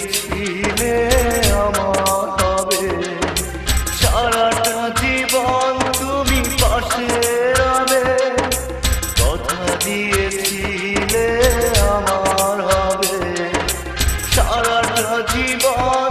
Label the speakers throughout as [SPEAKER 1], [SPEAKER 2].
[SPEAKER 1] দিয়েছিলে আমার হবে সারাটা জীবন তুমি পাশে রবে। আমার হবে। সারাটা জীবন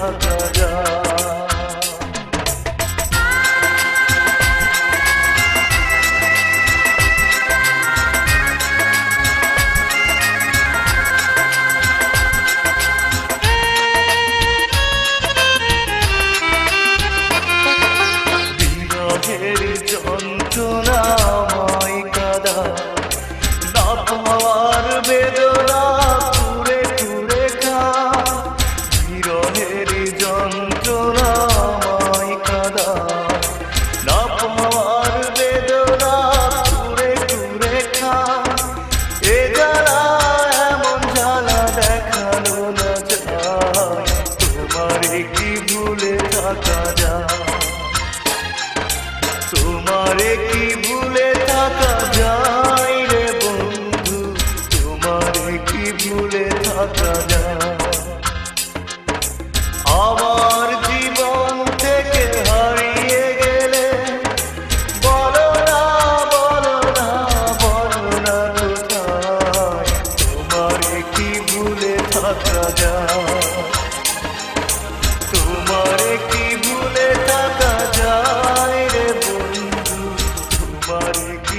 [SPEAKER 1] যায় তোমারে কি ভুলে থাকা যায়